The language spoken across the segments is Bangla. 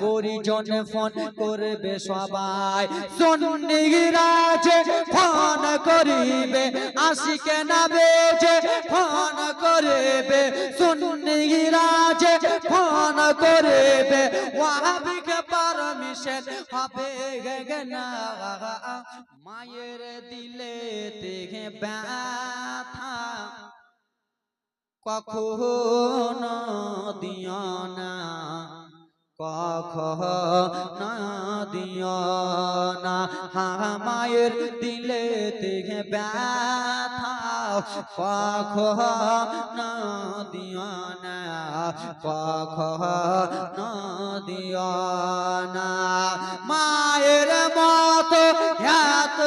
পরিজন ফোন করবে সবাই। সন্নিরাজে ফোন করিবে আশিকে না বেজে ফোন করিবে। সন্নিরাজে ফোন করিবে ওয়াহাবিকে পারমিশন হবে গগনা মায়ের দিলে দেখে ব্যথা কখনো দিও না। কখনো দিও না। হা মায়ের দিলে দেখে ব্যথা। কখনো দিও না। কখনো দিও না। মায়ের মতো এত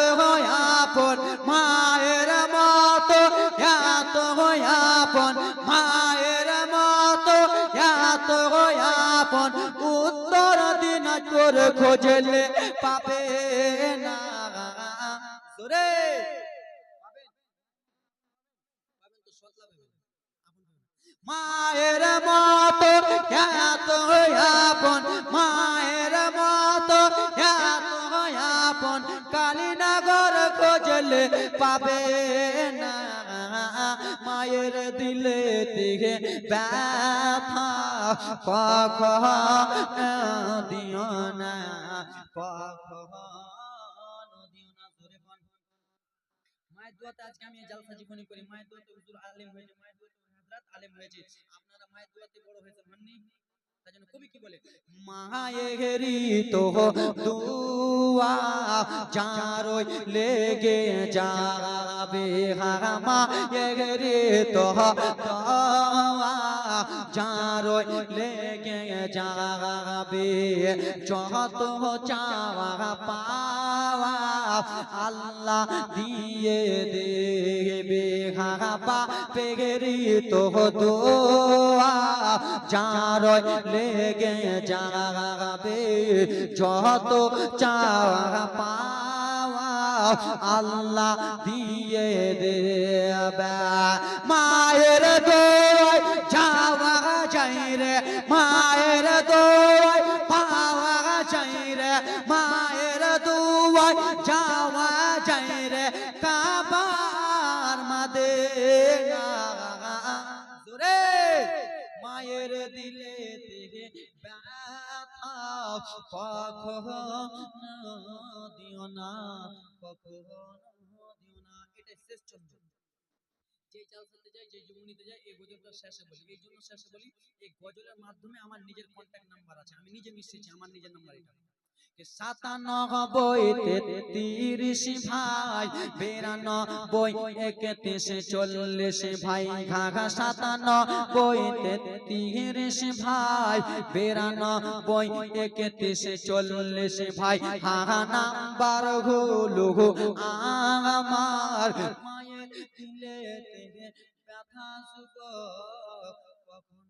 আপন। মায়ের মতো এত আপন উত্তর দিন তোর খোঁজলে পাবে না। মায়ের মতো এত আপন মায়ের কালীনগর খোঁজলে পাবে না। মায়ের দিলে দিকে ব্যথা কখনো দিও না কোন মায়ের তো দুয়া চারোই লেগে যাবে হা মায়েরি তো চারোই লেগে যাবে যত চাওয়া পাওয়া আল্লাহ দিয়ে দেবে হা পেগেরি তো দোয়া চারয় লেগে যাবে, যত চাওয়া পাওয়া আল্লাহ দিয়ে দেবে। মায়ের দোয় যাওয়া যাই রে, মায়ের দোয় পাওয়া যাই রে, মায়ের দোয় যাওয়া যাই রে। কাবার মাদে মায়ের দিলে ব্যথা দিও না এই জন্য এই গজলের মাধ্যমে আমার নিজের কন্ট্যাক্ট নাম্বার আছে। আমি নিজে মিশিয়েছি, আমার নিজের নাম্বার এটা। সাতানব্বই তেত্রিশ ভাই, বিরানব্বই, একত্রিশ চল্লিশ ভাই ঘাঘা সাতানব্বই তেত্রিশ ভাই, বিরানব্বই, একত্রিশ চল্লিশ ভাই হাহা নাম্বারগুলো আমার মায়ের দিলে ব্যথা শুভ কখন